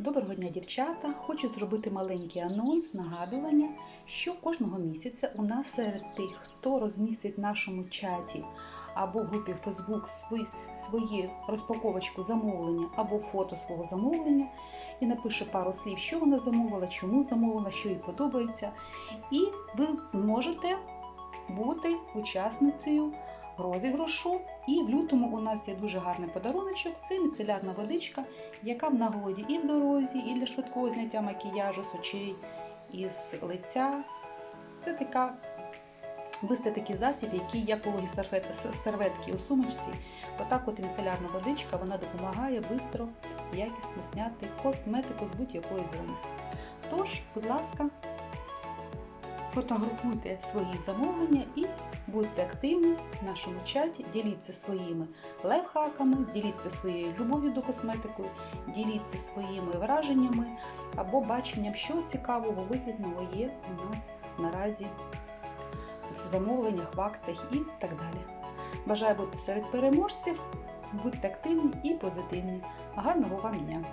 Доброго дня, дівчата! Хочу зробити маленький анонс, нагадування, що кожного місяця у нас серед тих, хто розмістить в нашому чаті або в групі Facebook свої, розпаковочку замовлення або фото свого замовлення і напише пару слів, що вона замовила, чому замовила, що їй подобається. І ви зможете бути учасницею розіграшу. І в лютому у нас є дуже гарний подаруночок. Це міцелярна водичка, яка в нагоді і в дорозі, і для швидкого зняття макіяжу з очей, із лиця. Це така висти такий засіб, який як вологі сервет- серветки у сумочці. Отак от міцелярна водичка вона допомагає швидко, якісно зняти косметику з будь-якої зони. Тож, будь ласка, фотографуйте свої замовлення і будьте активні в нашому чаті, діліться своїми лайфхаками, діліться своєю любов'ю до косметики, діліться своїми враженнями або баченням, що цікавого вигідного є у нас наразі в замовленнях, в акціях і так далі. Бажаю бути серед переможців, будьте активні і позитивні. Гарного вам дня!